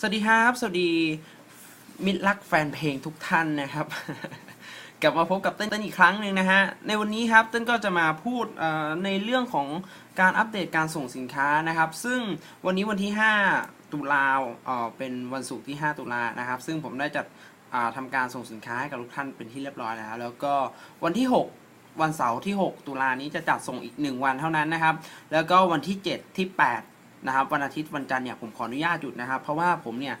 สวัสดีครับ สวัสดีมิตรรักแฟนเพลงทุกท่านนะครับ กลับมาพบกับเต้นเต้นอีกครั้งหนึ่งนะฮะ ในวันนี้ครับเต้นก็จะมาพูดในเรื่องของการอัปเดตการส่งสินค้านะครับ ซึ่งวันนี้วันที่ 5 ตุลาเอ่อเป็นวันศุกร์ที่ 5 ตุลานะครับ ซึ่งผมได้จัดอ่าทำการส่งสินค้าให้กับทุกท่านเป็นที่เรียบร้อยแล้ว แล้วก็วันที่ 6วันเสาร์ที่ 6 ตุลานี้จะจัดส่งอีก 1 วันเท่านั้นนะครับ แล้วก็วันที่ 7 ที่ 8 นะครับวันอาทิตย์วันจันทร์เนี่ยผมขออนุญาตหยุดนะครับ เพราะว่าผมเนี่ย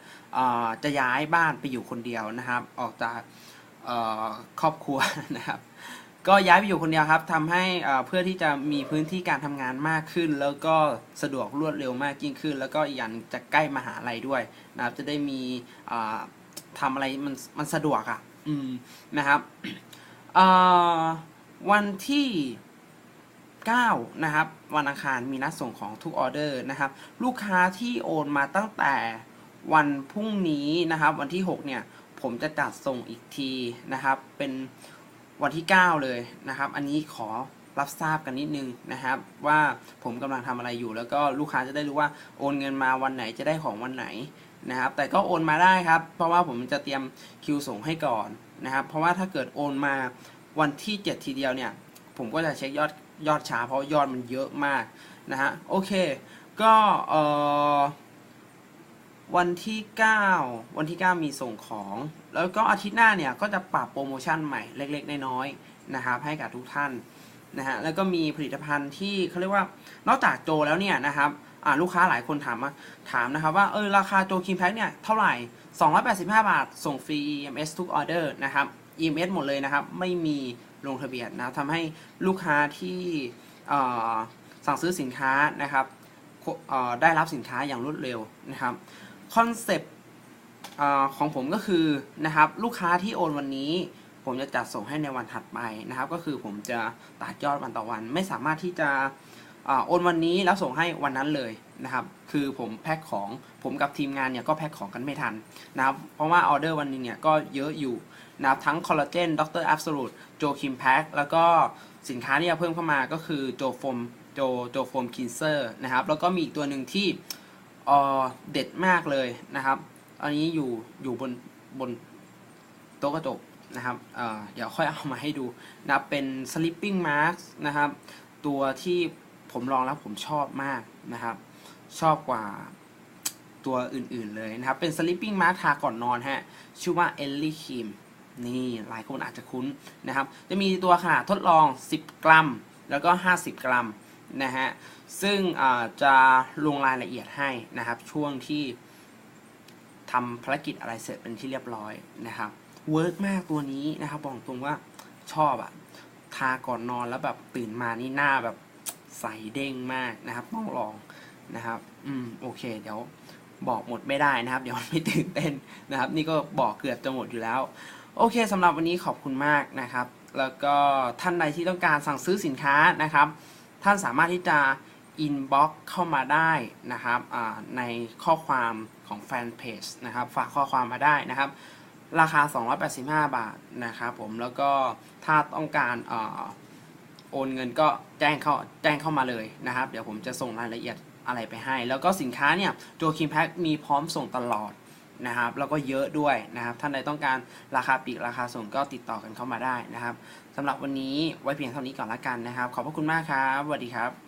จะย้ายบ้านไปอยู่คนเดียวนะครับ ออกจากครอบครัวนะครับ ก็ย้ายไปอยู่คนเดียวครับทำให้เอ่อเพื่อที่จะมีพื้นที่การทำงานมากขึ้น แล้วก็สะดวกรวดเร็วมากยิ่งขึ้น แล้วก็อีกอย่างจะใกล้มหาลัยด้วยนะครับ จะได้มีเอ่อทำอะไรมันมันสะดวกอะ อืมนะครับวันที่ 9 นะครับ วันอังคารมีนัดส่งของทุกออเดอร์นะครับ ลูกค้าที่โอนมาตั้งแต่วันพรุ่งนี้นะครับ วันที่ 6 เนี่ย ผมจะจัดส่งอีกทีนะครับ เป็นวันที่ 9 เลยนะครับ อันนี้ขอรับทราบกันนิดนึงนะครับ ว่าผมกำลังทำอะไรอยู่ แล้วก็ลูกค้าจะได้รู้ว่าโอนเงินมาวันไหนจะได้ของวันไหนนะครับ แต่ก็โอนมาได้ครับ เพราะว่าผมจะเตรียมคิวส่งให้ก่อนนะครับ เพราะว่าถ้าเกิดโอนมาวันที่ 7 ทีเดียวเนี่ย ผมก็จะเช็คยอด ยอดช้าเพราะยอดมันเยอะมากนะฮะโอเค ก็เอ่อวันที่ 9 วันที่ 9 มีส่งของ แล้วก็อาทิตย์หน้าเนี่ยก็จะปรับโปรโมชั่นใหม่เล็กๆน้อยๆนะครับให้กับทุกท่านนะฮะแล้วก็มีผลิตภัณฑ์ที่เขาเรียกว่านอกจากโจแล้วเนี่ยนะครับลูกค้าหลายคนถามมาถามนะครับว่าเออราคาโจคิมแพ็คเนี่ยเท่าไหร่ 285 บาท ส่งฟรี EMS ทุกออเดอร์นะครับ EMS หมดเลยนะครับ ไม่มีลงทะเบียนนะทำให้ลูกค้าที่สั่งซื้อสินค้านะครับได้รับสินค้าอย่างรวดเร็วนะครับคอนเซปต์ของผมก็คือนะครับลูกค้าที่โอนวันนี้ ผมจะจัดส่งให้ในวันถัดไปนะครับ ก็คือผมจะตัดยอดวันต่อวัน ไม่สามารถที่จะ โอนวันนี้แล้วส่งให้วันนั้นเลยนะครับ คือผมแพ็คของผมกับทีมงานเนี่ยก็แพ็คของกันไม่ทันนะครับ เพราะว่าออเดอร์วันนึงเนี่ยก็เยอะอยู่นะครับทั้งคอลลาเจนดรแอบสูตโจคิมแพ็คแล้วก็สินค้าที่เพิ่มเข้ามาก็คือโจโฟมโจโจโฟมคินเซอร์นะครับ แล้วก็มีอีกตัวหนึ่งที่เออเด็ดมากเลยนะครับ อันนี้อยู่อยู่บนบนโต๊ะกระจกนะครับเอ่อเดี๋ยวค่อยเอามาให้ดูนะเป็น sleeping mask นะครับ ตัวที่ ผมลองแล้วผมชอบมากนะครับ ชอบกว่าตัวอื่นๆเลยนะครับ เป็น sleeping mask ทาก่อนนอนฮะ ชื่อว่า Ellie Cream นี่หลายคนอาจจะคุ้นนะครับ จะมีตัวขนาดทดลอง 10 กรัม แล้วก็ 50 กรัมนะฮะ ซึ่งจะลงรายละเอียดให้นะครับ ช่วงที่ทำภารกิจอะไรเสร็จเป็นที่เรียบร้อยนะครับเวิร์กมากตัวนี้นะครับบอกตรงว่าชอบอะทาก่อนนอนแล้วแบบตื่นมานี่หน้าแบบ ใสเด้งมากนะครับ ต้องลองนะครับ อืมโอเค เดี๋ยวบอกหมดไม่ได้นะครับ เดี๋ยวไม่ตื่นเต้นนะครับ นี่ก็บอกเกือบจะหมดอยู่แล้ว โอเคสำหรับวันนี้ขอบคุณมากนะครับ แล้วก็ท่านใดที่ต้องการสั่งซื้อสินค้านะครับ ท่านสามารถที่จะ inbox เข้ามาได้นะครับในข้อความของแฟนเพจนะครับ ฝากข้อความมาได้นะครับ ราคา 285 บาทนะครับผมแล้วก็ถ้าต้องการ โอนเงินก็แจ้งเข้าแจ้งเข้ามาเลยนะครับ เดี๋ยวผมจะส่งรายละเอียดอะไรไปให้ แล้วก็สินค้าเนี่ยตัวคิมแพ็คมีพร้อมส่งตลอดนะครับแล้วก็เยอะด้วยนะครับ ท่านใดต้องการราคาปีกราคาส่งก็ติดต่อกันเข้ามาได้นะครับสำหรับวันนี้ไว้เพียงเท่านี้ก่อนละกันนะครับ ขอบพระคุณมากครับสวัสดีครับ